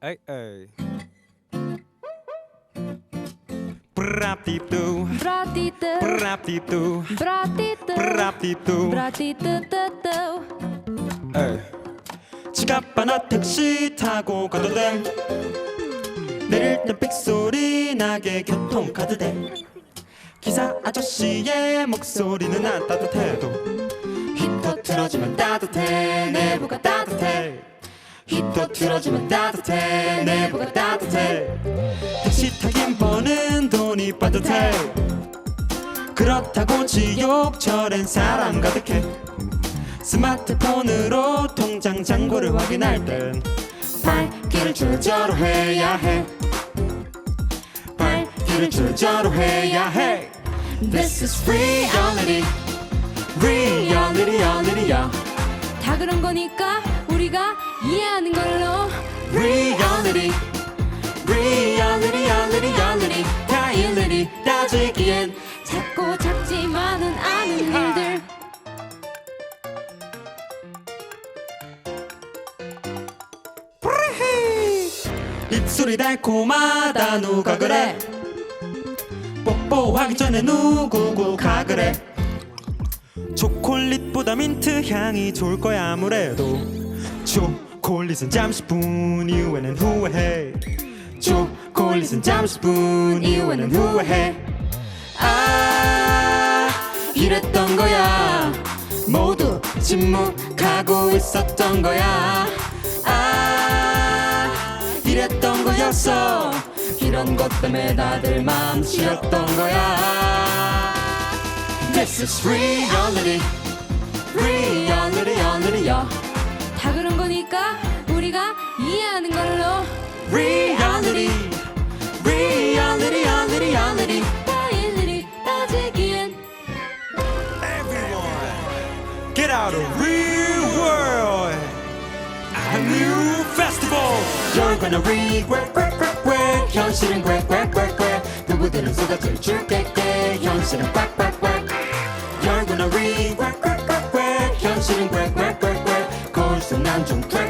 에이 에이 브라띠뚜 브라티트 브라띠뚜 브라티트 브라띠뚜 브라티트뜨뜨 에이 지갑 하나 택시 타고 가도 돼. 내릴 땐 삑소리 나게 교통카드 돼. 기사 아저씨의 목소리는 안 따뜻해도 히터 틀어주면 따뜻해. 내부가 따뜻해 히터 틀어주면 따뜻해. 내부가 따뜻해. 택시 타긴 버는 돈이 빠듯해. 그렇다고 지옥철엔 사람 가득해. 스마트폰으로 통장 잔고를 확인할 땐 발길을 제자로 해야 해. 발길을 제자로 해야 해. This is reality. Reality reality야 다 그런 거니까 우리가 이해하는 걸로. Reality. Reality reality reality. 다 일일이 따지기엔. 작고 작지만은 않은 일들. 입술이 달콤하다. 누가 그래? 뽀뽀하기 전에 누구고 가 그래? 초콜릿보다 민트 향이 좋을 거야 아무래도 초콜릿은 잠시뿐 이후에는 후회해. 초콜릿은 잠시뿐 이후에는 후회해. 아 이랬던 거야. 모두 침묵하고 있었던 거야. 아 이랬던 거였어. 이런 것 때문에 다들 마음 쓰였던 거야. This is reality reality 이해하는 걸로 reality reality reality reality 다 일일이 따지기엔 Everyone, get out of real world. A new festival. You're gonna regret, regret, regret. 현실은 quack, quack, quack. 누구들은 쏟아질 줄게, 현실은 quack, quack, quack. You're gonna regret, regret, regret. 현실은 quack, quack, quack. 거울 속 난좀 quack,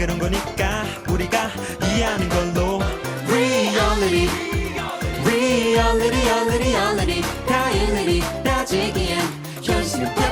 그런 거니까 우리가 이해하는 걸로. Reality reality reality reality. 다 일일이 따지기엔 현실은